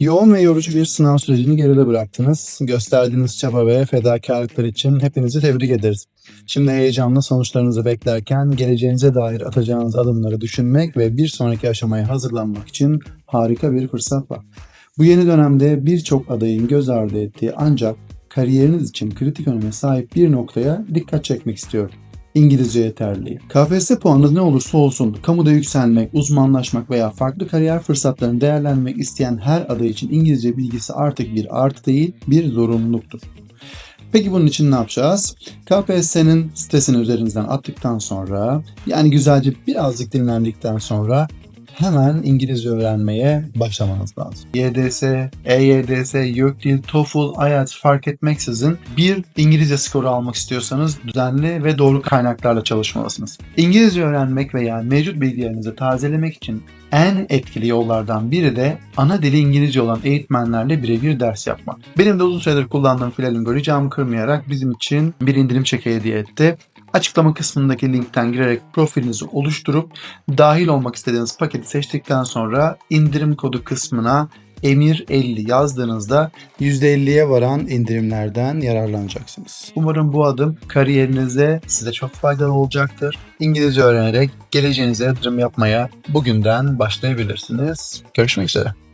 Yoğun ve yorucu bir sınav sürecini geride bıraktınız. Gösterdiğiniz çaba ve fedakarlıklar için hepinizi tebrik ederiz. Şimdi heyecanla sonuçlarınızı beklerken geleceğinize dair atacağınız adımları düşünmek ve bir sonraki aşamaya hazırlanmak için harika bir fırsat var. Bu yeni dönemde birçok adayın göz ardı ettiği ancak kariyeriniz için kritik öneme sahip bir noktaya dikkat çekmek istiyorum. İngilizce yeterliliği. KPSS puanınız ne olursa olsun, kamuda yükselmek, uzmanlaşmak veya farklı kariyer fırsatlarını değerlendirmek isteyen her aday için İngilizce bilgisi artık bir artı değil, bir zorunluluktur. Peki bunun için ne yapacağız? KPSS'nin sitesini üzerinizden attıktan sonra, yani güzelce birazcık dinlendikten sonra hemen İngilizce öğrenmeye başlamanız lazım. YDS, EYDS, YÖKDİL, TOEFL, IELTS fark etmeksizin bir İngilizce skoru almak istiyorsanız düzenli ve doğru kaynaklarla çalışmalısınız. İngilizce öğrenmek veya mevcut bilgilerinizi tazelemek için en etkili yollardan biri de ana dili İngilizce olan eğitmenlerle birebir ders yapmak. Benim de uzun süredir kullandığım Flamingo ricamı kırmayarak bizim için bir indirim çeki hediye etti. Açıklama kısmındaki linkten girerek profilinizi oluşturup dahil olmak istediğiniz paketi seçtikten sonra indirim kodu kısmına Emir50 yazdığınızda %50'ye varan indirimlerden yararlanacaksınız. Umarım bu adım kariyerinize size çok faydalı olacaktır. İngilizce öğrenerek geleceğinize yatırım yapmaya bugünden başlayabilirsiniz. Görüşmek üzere.